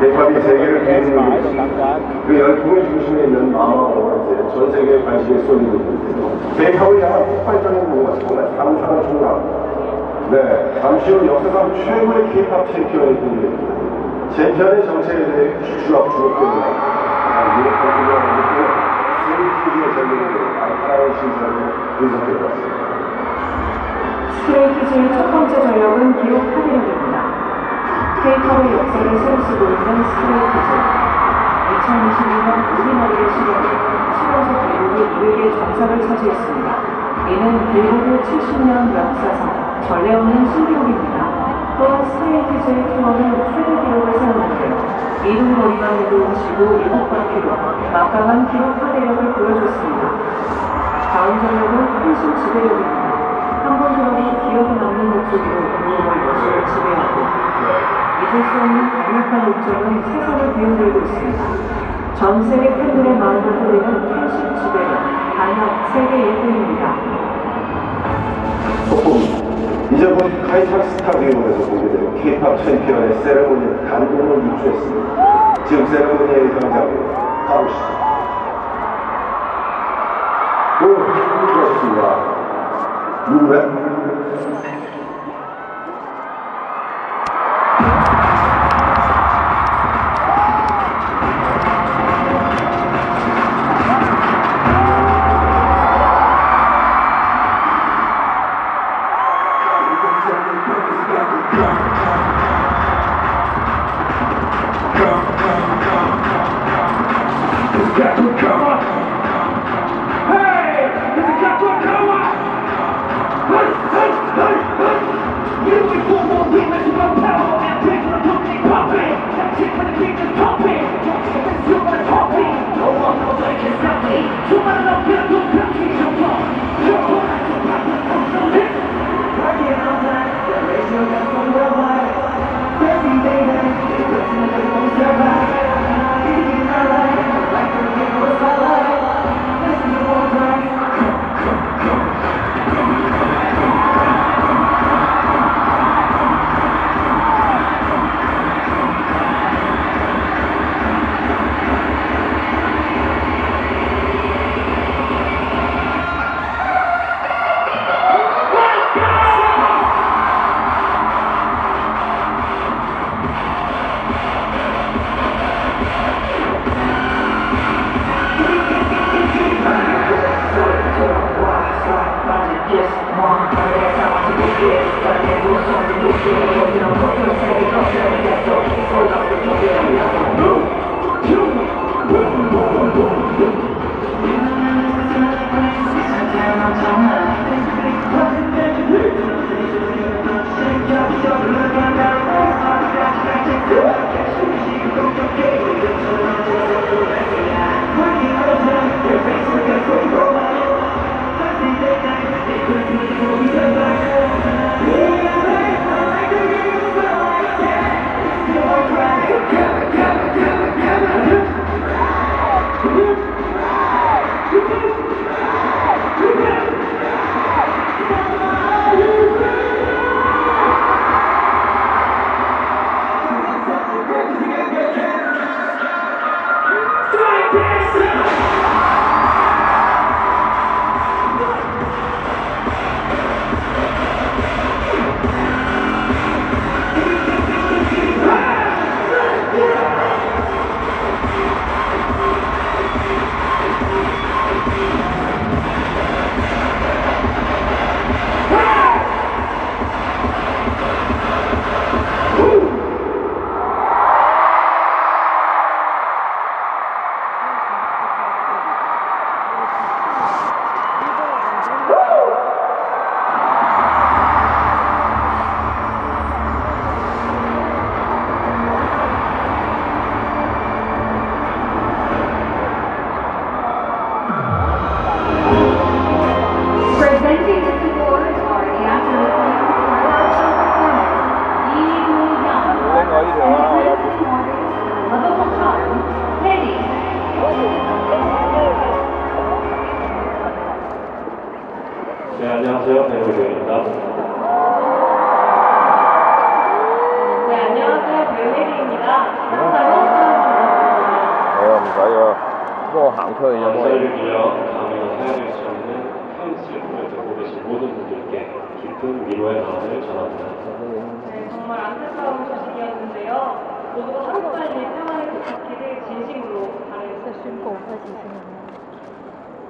대팝이 세계를 있습니다. 그 열풍의 중심에 있는 이제 전 세계에 관심이 쏠리고 있는데요. 대팝을 향한 폭발적인 뭔가 정말 감상을 총괄합니다. 네, 잠시 후 역사상 최고의 K-팝 챔피언이 등장합니다. 챔피언의 정체에 대해 주락 주목됩니다. 유럽 팬들과 세이키즈의 전력으로 날카로운 시선을 스트레이키즈의 첫 번째 전력은 기록 파괴력입니다. K-팝의 역사를 쓰고 있는 스트레이키즈. 2022년 우리나라의 시간에 7연속 빌보드 200의 정상을 차지했습니다. 이는 빌보드 70년 역사상 전례 없는 신기록입니다. 또한 스트레이키즈의 투어는 세계 기록을 세웠는데요. 이동 거리만 해도 15.7바퀴로 막강한 기록 파괴력을 보여줬습니다. 다음 전력은 팬심 지배력입니다. 한번 들어도 기억에 남는 목소리로 글로벌 여신을 지배하고 잊을 수 없는 강력한 목적은 세상을 뒤흔들고 있습니다. 전 세계 팬들의 마음을 흐리는 팬심 지배력 단합 세계 1등입니다. 속보입니다. 이제 곧 카이팝 스타 대회에서 공개될 K-팝 챔피언의 세레모니를 단독으로 유추했습니다. 지금 세레모니의 현장으로 가보시죠. 오, 수고하셨습 Keep it 안녕하세요. 배우조입니다. 네, 안녕하세요. 배우리입니다 감사합니다. 네, 감사해요. 뭐, 한편이요. 감사드리고요. 다음에 사연을 주시는 편집을 듣고 계신 모든 분들께 깊은 위로의 마음을 전합니다. 네, 정말 안타까운 소식이었는데요. 모두 하루빨리 평안히 도착기를 진심으로 바라겠습니다.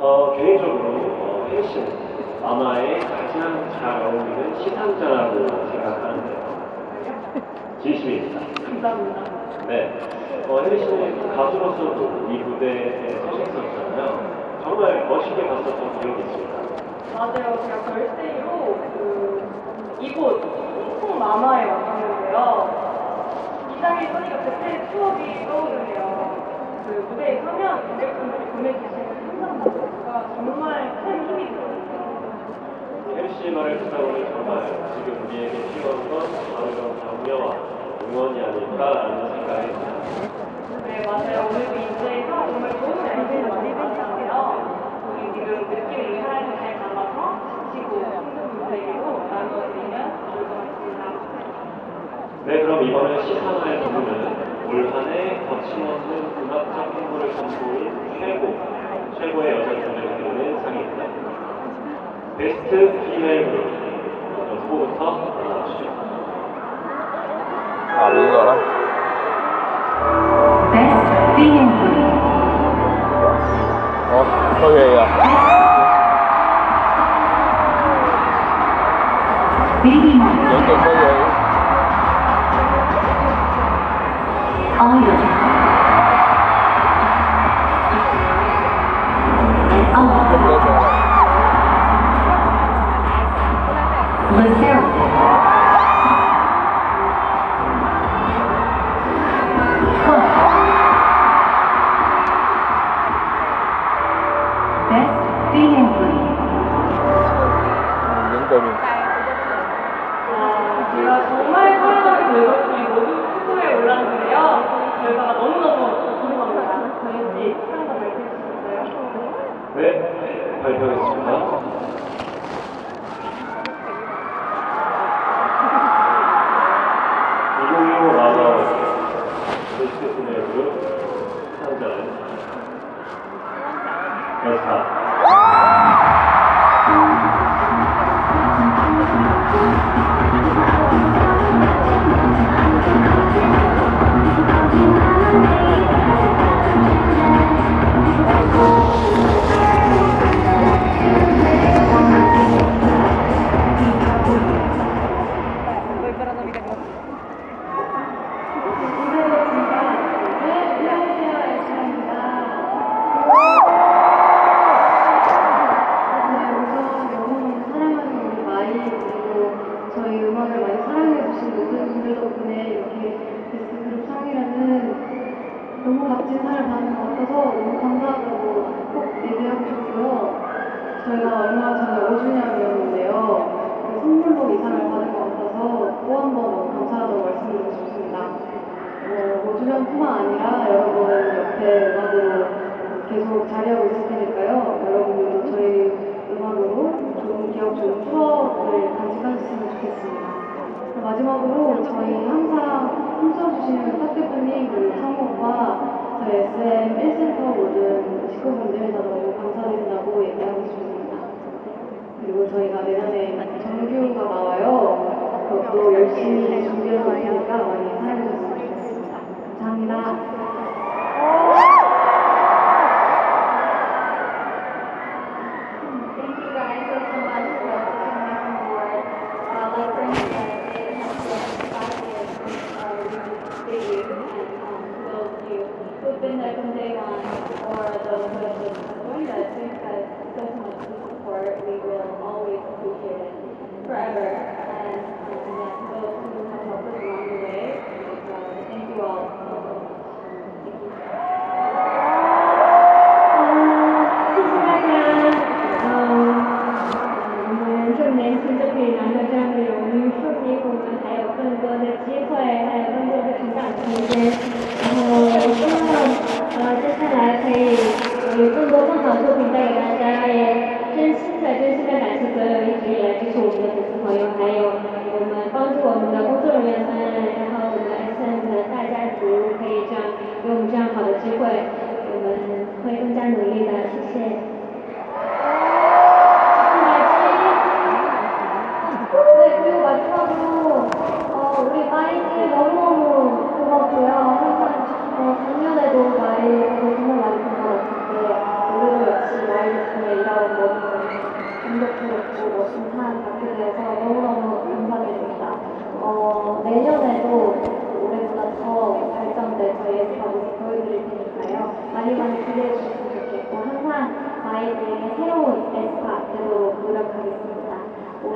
어, 개인적으로 어, 펜싱, 마마에 가장 잘 어울리는 시상자라고 생각하는데요. 진심입니다. 감사합니다. 네. 어, 혜리 씨는 가수로서도 이 무대에 서셨었잖아요. 정말 멋있게 봤었던 기억이 있습니다. 맞아요. 제가 걸스데이로 그 이곳 홍콩 마마에 왔었는데요. 이 자리에 서니까 그때 추억이 떠오르네요. 그 무대에 서면 관객분들이 보내주시는 현상가 정말 큰. 말을 듣다보니 정말 지금 우리에게 필요한 건 바로 이런 격려와 응원이 아닐까라는 생각이 듭니다. 네, 맞아요. 오늘도 이 무대에서 정말 좋은 에너지를 많이 받았는데요. 우리 지금 느낌을 살아서 잘 담아서 지치고 힘든 무대로 나누어드리면 좋을 것 같습니다. 네, 그럼 이번에 부르는 올 한 해 거침없는 음악적 행보를 선보인 최고, 최고의 여자 그룹을 드리는 상입니다. 베스 발표하겠습니다. 뿐만 아니라 여러분 옆에 음악으로 계속 자리하고 있을 테니까요. 여러분들도 저희 음악으로 좋은 기억, 좋은 추억을 간직하셨으면 좋겠습니다. 마지막으로 저희 항상 탁 대표님, 그리고 성우 오빠, 저희 SM 1센터 모든 식구분들 다 너무 감사드린다고 얘기하고 싶습니다. 그리고 저희가 내년에 정규가 나와요. 그것도 열심히 준비하고 있으니까 많이 좋겠습니다. 감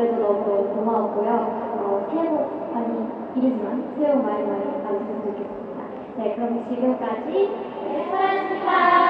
그래서 너무 고마웠고요. 어, 새해 복 많이 이르지만 새해 복 많이 많이 받으셨으면 좋겠습니다. 네, 그럼 지금까지 네, 수고하셨습니다.